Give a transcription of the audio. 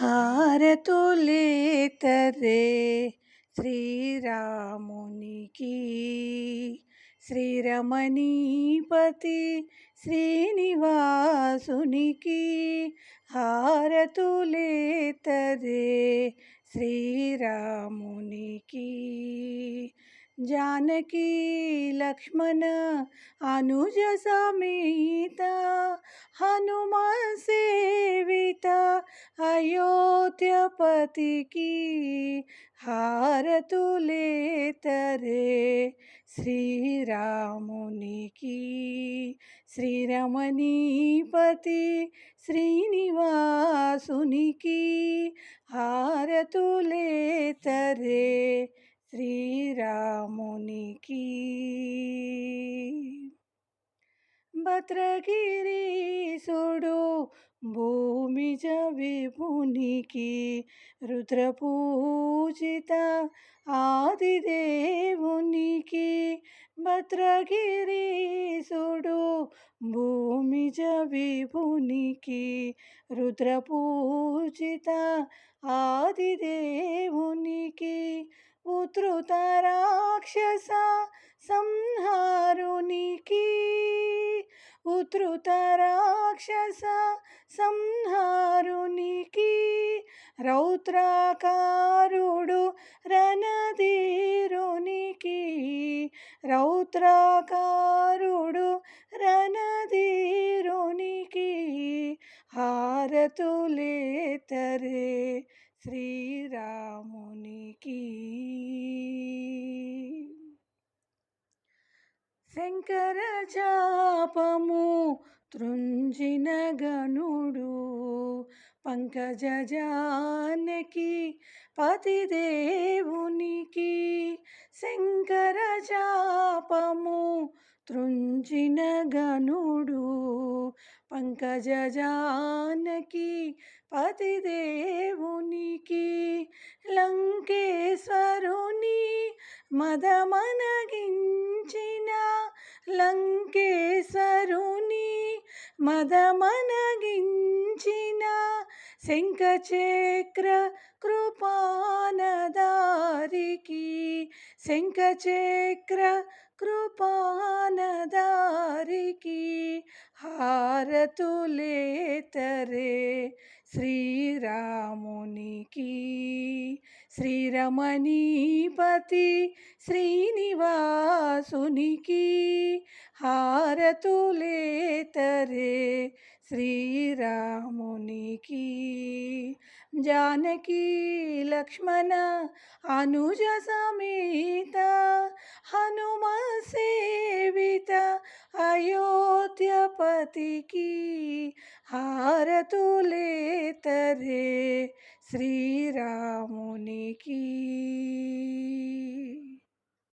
హారతులేతరే శ్రీరామునికి. శ్రీరమణీపతి శ్రీనివాసునికి హారతులేతరే శ్రీరామునికి జానకి లక్ష్మణ అనుజ సమేత హనుమ సేవిత అయోధ్యపతికి హారతులేతరే శ్రీరామునికి శ్రీరమణీపతి శ్రీనివాసునికి హారతులేతరే శ్రీరామునికి. భద్రగిరీశుడు భూమిజ విభునికి రుద్రపూజిత ఆదిదేవునికి. భద్రగిరీశుడు భూమిజ విభునికి రుద్రపూజిత ఆదిదేవునికి. ఉతృత రాక్షస సంహారునికి. ఉతృత రాక్షస సంహారునికి రౌత్రాకారుడు రణధీరునికి. రౌత్రాకారుడు రణధీ శ్రీరామునికి. శంకర చాపము తృంజిన గనుడు పంకజ జానకి పతిదేవునికి శంకర చాపము తృంజిన గనుడు పంకజ జానకి పతిదేవునికి లంకేశ్వరుని మదమనగించిన లంకేశ్వరుని మదమనగించిన శంఖచక్ర కృపానదారికి శంఖచక్ర కృపా హారతులేతరే శ్రీరామునికి శ్రీరమణీపతి శ్రీనివాసునికి హారతులేతరే శ్రీరామునికి జానకి లక్ష్మణ అనుజ సమేత హనుమ సేవిత అయోధ్యపతికి హారతులేతరే శ్రీరామునికి